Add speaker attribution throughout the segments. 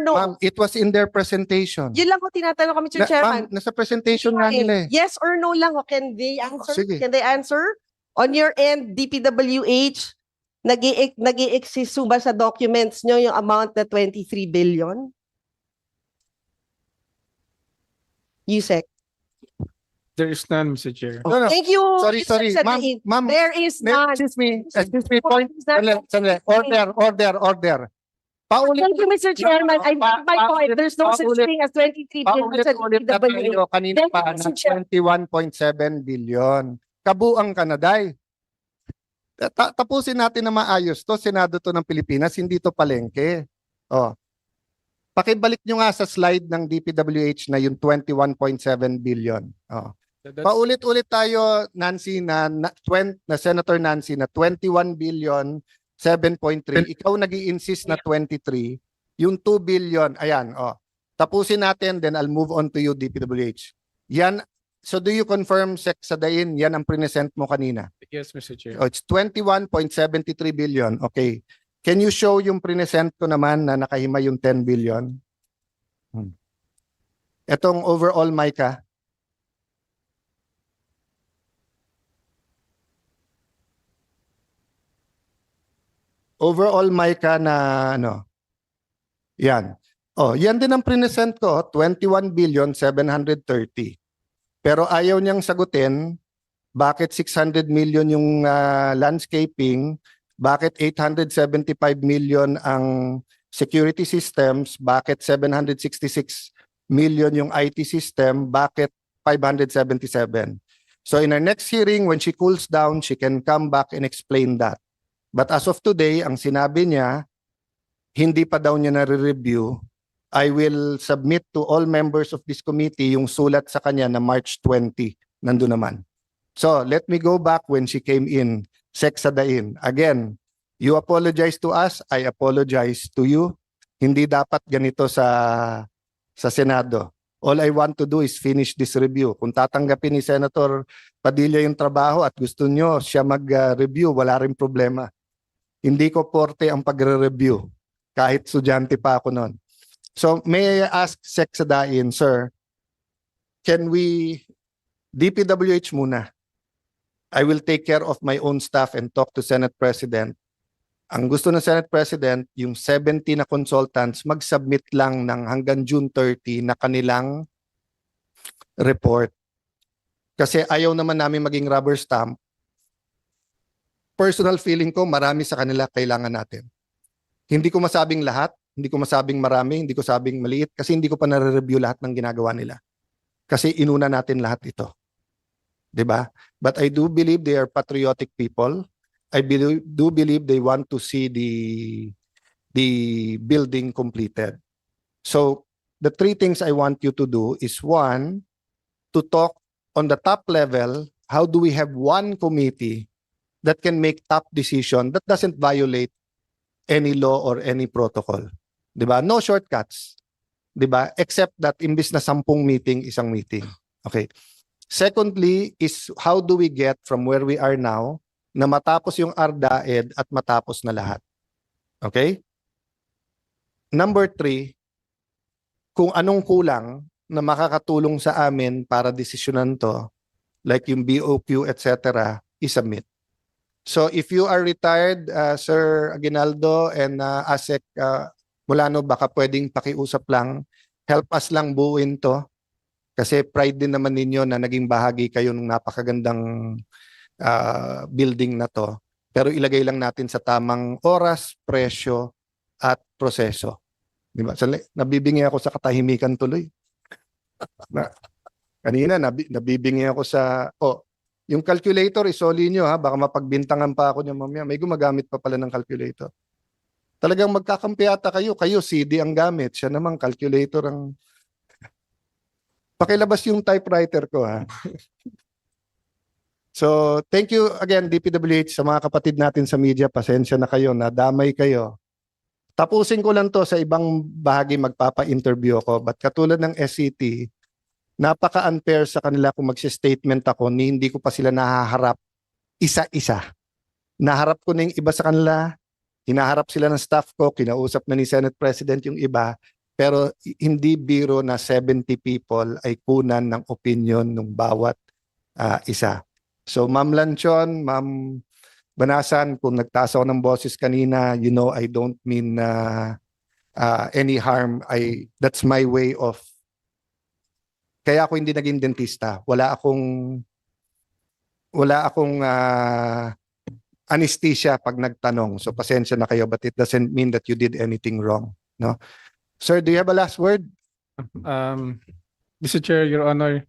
Speaker 1: no?
Speaker 2: Ma'am, it was in their presentation.
Speaker 1: Yun lang ko tinatanong Mr.
Speaker 2: Na-
Speaker 1: Chairman.
Speaker 2: ma'am, nasa presentation nga nila eh.
Speaker 1: Yes or no lang, o can they answer?
Speaker 2: sige.
Speaker 1: Can they answer? On your end, DPWH, nag i exist ba sa documents nyo yung amount na 23 billion? Yusek.
Speaker 3: There is none, Mr. Chair.
Speaker 2: No, no.
Speaker 1: Thank you.
Speaker 2: Sorry,
Speaker 1: Mr.
Speaker 2: sorry. Ma'am, ma'am,
Speaker 1: There is none.
Speaker 2: excuse me, excuse me, point.
Speaker 1: Is that-
Speaker 2: Sandali, sandali. Order, order, order. Paulit,
Speaker 1: Thank you, Mr. Chairman. I make my point. There's no such
Speaker 2: paulit-
Speaker 1: thing as 23 billion sa
Speaker 2: paulit-ulit na
Speaker 1: DPWH.
Speaker 2: tayo kanina
Speaker 1: Thank you,
Speaker 2: pa
Speaker 1: Mr.
Speaker 2: ng
Speaker 1: Chair.
Speaker 2: 21.7 billion. Kabuang Kanaday. Ta- tapusin natin na maayos to. Senado to ng Pilipinas, hindi to palengke. Oh. Pakibalik nyo nga sa slide ng DPWH na yung 21.7 billion. Oh. Paulit-ulit tayo, Nancy, na, na, 20, na Senator Nancy, na 21 billion, 7.3. Ikaw nag insist na 23. Yung 2 billion, ayan, oh. Tapusin natin, then I'll move on to you, DPWH. Yan, so do you confirm, Sec Sadain, yan ang present mo kanina?
Speaker 3: Yes, Mr. Chair.
Speaker 2: Oh, it's 21.73 billion. Okay. Can you show yung present ko naman na nakahima yung 10 billion? Hmm. Etong overall, Micah. Overall, Micah na ano? Yan. Oh, yan din ang present ko, 21 billion 730. Pero ayaw niyang sagutin bakit 600 million yung ah, landscaping, bakit 875 million ang security systems, bakit 766 million yung IT system, bakit 577. So in our next hearing, when she cools down, she can come back and explain that. But as of today, ang sinabi niya, hindi pa daw niya nare-review. I will submit to all members of this committee yung sulat sa kanya na March 20. Nandun naman. So let me go back when she came in, Sek Sadain. Again, you apologize to us, I apologize to you. Hindi dapat ganito sa sa Senado. All I want to do is finish this review. Kung tatanggapin ni Senator Padilla yung trabaho at gusto nyo siya mag-review, wala rin problema. Hindi ko porte ang pagre-review kahit estudyante pa ako noon. So may I ask Sek Sadain, sir, can we DPWH muna? I will take care of my own staff and talk to Senate President. Ang gusto ng Senate President, yung 70 na consultants, mag-submit lang ng hanggang June 30 na kanilang report. Kasi ayaw naman namin maging rubber stamp. Personal feeling ko, marami sa kanila kailangan natin. Hindi ko masabing lahat, hindi ko masabing marami, hindi ko sabing maliit, kasi hindi ko pa nare-review lahat ng ginagawa nila. Kasi inuna natin lahat ito. 'di ba? But I do believe they are patriotic people. I believe, do believe they want to see the the building completed. So the three things I want you to do is one, to talk on the top level, how do we have one committee that can make top decision that doesn't violate any law or any protocol. 'Di ba? No shortcuts. 'Di ba? Except that imbis na sampung meeting, isang meeting. Okay. Secondly is how do we get from where we are now na matapos yung RDAED at matapos na lahat. Okay? Number three, kung anong kulang na makakatulong sa amin para desisyonan to, like yung BOQ, etc., isubmit. So if you are retired, uh, Sir Aguinaldo and uh, ASEC uh, Mulano, baka pwedeng pakiusap lang, help us lang buuin to. Kasi pride din naman ninyo na naging bahagi kayo ng napakagandang ah, building na to. Pero ilagay lang natin sa tamang oras, presyo, at proseso. Di ba? Sali, nabibingi ako sa katahimikan tuloy. na, kanina, nabi, nabibingi ako sa... Oh, yung calculator, isoli nyo ha. Baka mapagbintangan pa ako niya mamaya. May gumagamit pa pala ng calculator. Talagang magkakampi ata kayo. Kayo, CD ang gamit. Siya naman, calculator ang Pakilabas yung typewriter ko ha. so, thank you again DPWH sa mga kapatid natin sa media. Pasensya na kayo, nadamay kayo. Tapusin ko lang to sa ibang bahagi magpapa-interview ako. But katulad ng SCT, napaka-unfair sa kanila kung magsi-statement ako ni hindi ko pa sila nahaharap isa-isa. Naharap ko na yung iba sa kanila, hinaharap sila ng staff ko, kinausap na ni Senate President yung iba, Pero hindi biro na 70 people ay kunan ng opinion ng bawat ah, isa. So Ma'am Lanchon, Ma'am Banasan, kung nagtaas ako ng boses kanina, you know I don't mean na ah, any harm. I that's my way of kaya ako hindi naging dentista. Wala akong wala akong ah, anesthesia pag nagtanong. So pasensya na kayo but it doesn't mean that you did anything wrong, no? Sir, do you have a last word?
Speaker 3: Um, Mr. Chair, Your Honor,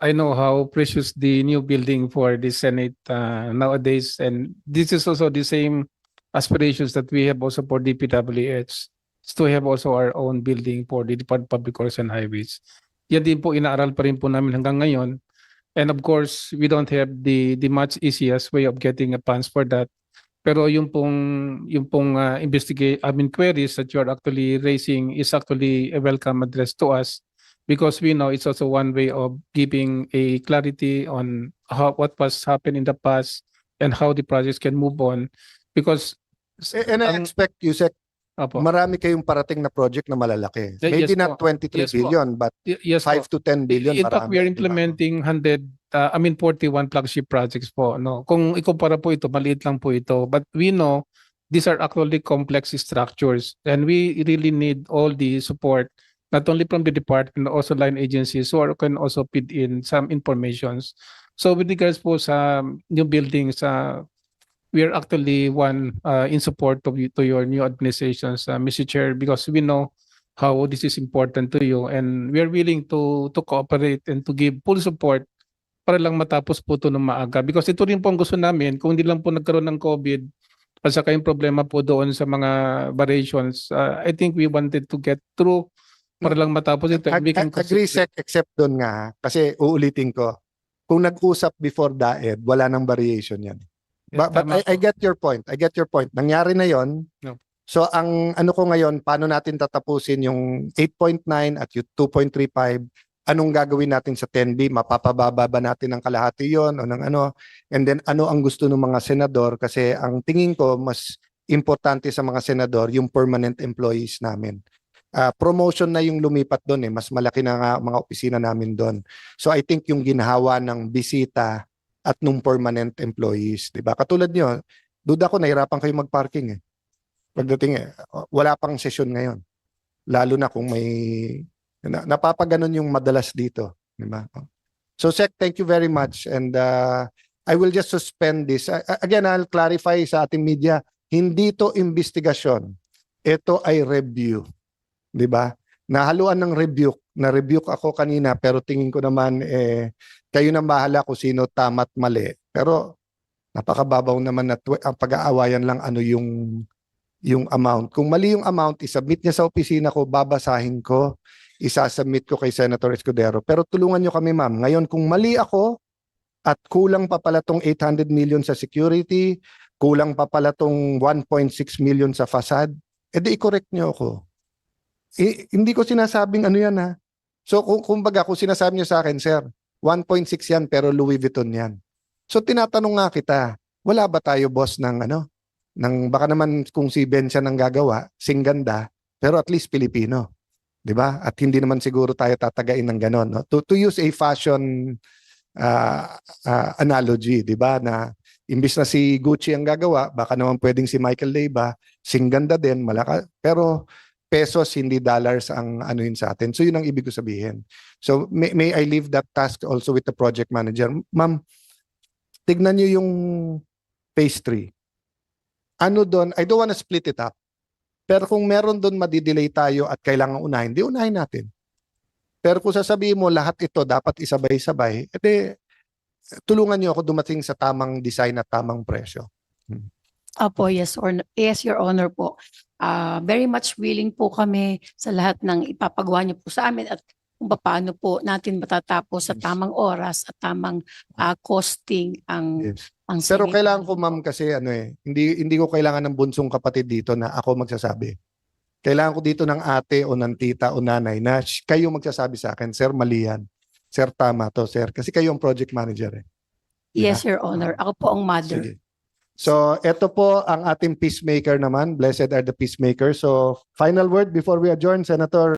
Speaker 3: I know how precious the new building for the Senate uh, nowadays, and this is also the same aspirations that we have also for DPWH, to have also our own building for the Department of Public Works and Highways. Yan din po inaaral pa rin po namin hanggang ngayon. And of course, we don't have the the much easiest way of getting a funds for that. Pero yung pong yung pong uh, investigate I mean queries that you are actually raising is actually a welcome address to us because we know it's also one way of giving a clarity on how what was happened in the past and how the projects can move on because
Speaker 2: And I
Speaker 3: ang-
Speaker 2: expect you said
Speaker 3: Opo.
Speaker 2: marami kayong parating na project na malalaki. Maybe
Speaker 3: yes
Speaker 2: not
Speaker 3: po.
Speaker 2: 23
Speaker 3: Yes po.
Speaker 2: billion but
Speaker 3: Y- yes po.
Speaker 2: 5 to 10 billion
Speaker 3: In fact,
Speaker 2: marami,
Speaker 3: we are implementing 100, uh, I mean 41 flagship projects po. No? Kung ikumpara po ito, maliit lang po ito. But we know these are actually complex structures and we really need all the support not only from the department also line agencies who are, can also feed in some informations. So with regards po sa new buildings, uh, we are actually one uh, in support of you, to your new administrations, uh, Mr. Chair, because we know how this is important to you and we are willing to to cooperate and to give full support para lang matapos po ito ng maaga because ito rin po ang gusto namin kung hindi lang po nagkaroon ng COVID at saka yung problema po doon sa mga variations uh, I think we wanted to get through para lang matapos ito
Speaker 2: Ag- ag- agree sec except doon nga kasi uulitin ko. Kung nag-usap before DAED, wala nang variation yan. But, but I, I get your point. I get your point. Nangyari na yon.
Speaker 3: No.
Speaker 2: So ang ano ko ngayon, paano natin tatapusin yung 8.9 at yung 2.35? Anong gagawin natin sa 10B? Mapapababa ba natin ng kalahati yon o ng ano? And then ano ang gusto ng mga senador? Kasi ang tingin ko mas importante sa mga senador yung permanent employees namin. Ah, promotion na yung lumipat doon eh. Mas malaki na nga mga opisina namin doon. So I think yung ginhawa ng bisita at nung permanent employees, 'di ba? Katulad niyo, duda ko nahirapan kayo mag-parking eh. Pagdating eh, wala pang session ngayon. Lalo na kung may na, napapaganon yung madalas dito, 'di ba? So Sec, thank you very much and uh, I will just suspend this. A- Again, I'll clarify sa ating media, hindi to investigasyon. Ito ay review. 'di ba? Nahaluan ng rebuke. Na-rebuke ako kanina pero tingin ko naman eh kayo na bahala kung sino tama at mali. Pero napakababaw naman na ang pag-aawayan lang ano yung yung amount. Kung mali yung amount, isubmit niya sa opisina ko, babasahin ko, isasubmit ko kay Senator Escudero. Pero tulungan niyo kami, ma'am. Ngayon, kung mali ako at kulang pa pala tong 800 million sa security, kulang pa pala tong 1.6 million sa facade, edi i-correct niyo ako. Eh, hindi ko sinasabing ano yan ha. So kung kumbaga kung sinasabi niyo sa akin, sir, 1.6 yan pero Louis Vuitton yan. So tinatanong nga kita, wala ba tayo boss ng ano? Ng baka naman kung si Ben siya nang gagawa, sing ganda, pero at least Pilipino. 'Di ba? At hindi naman siguro tayo tatagain ng ganon, no? To to use a fashion uh, uh, analogy, 'di ba? Na imbis na si Gucci ang gagawa, baka naman pwedeng si Michael Leyba, sing ganda din, malaka, pero pesos hindi dollars ang ano yun sa atin. So yun ang ibig ko sabihin. So may, may I leave that task also with the project manager. Ma'am, tignan niyo yung phase 3. Ano doon, I don't wanna split it up. Pero kung meron doon madidelay tayo at kailangan unahin, di unahin natin. Pero kung sasabihin mo lahat ito dapat isabay-sabay, edi tulungan niyo ako dumating sa tamang design at tamang presyo.
Speaker 4: Opo, yes, or, yes, Your Honor po. Ah, very much willing po kami sa lahat ng ipapagawa niyo po sa amin at kung paano po natin matatapos sa
Speaker 2: Yes.
Speaker 4: tamang oras at tamang ah, costing ang
Speaker 2: Yes.
Speaker 4: ang
Speaker 2: Pero
Speaker 4: Senate.
Speaker 2: kailangan ko ma'am kasi ano eh, hindi hindi ko kailangan ng bunsong kapatid dito na ako magsasabi. Kailangan ko dito ng ate o ng tita o nanay na sh- kayo magsasabi sa akin, sir mali yan. Sir tama to, sir. Kasi kayo ang project manager eh.
Speaker 4: Yes, Your Honor. Ako po ang mother.
Speaker 2: Sige. So, ito po ang ating peacemaker naman. Blessed are the peacemakers. So, final word before we adjourn, Senator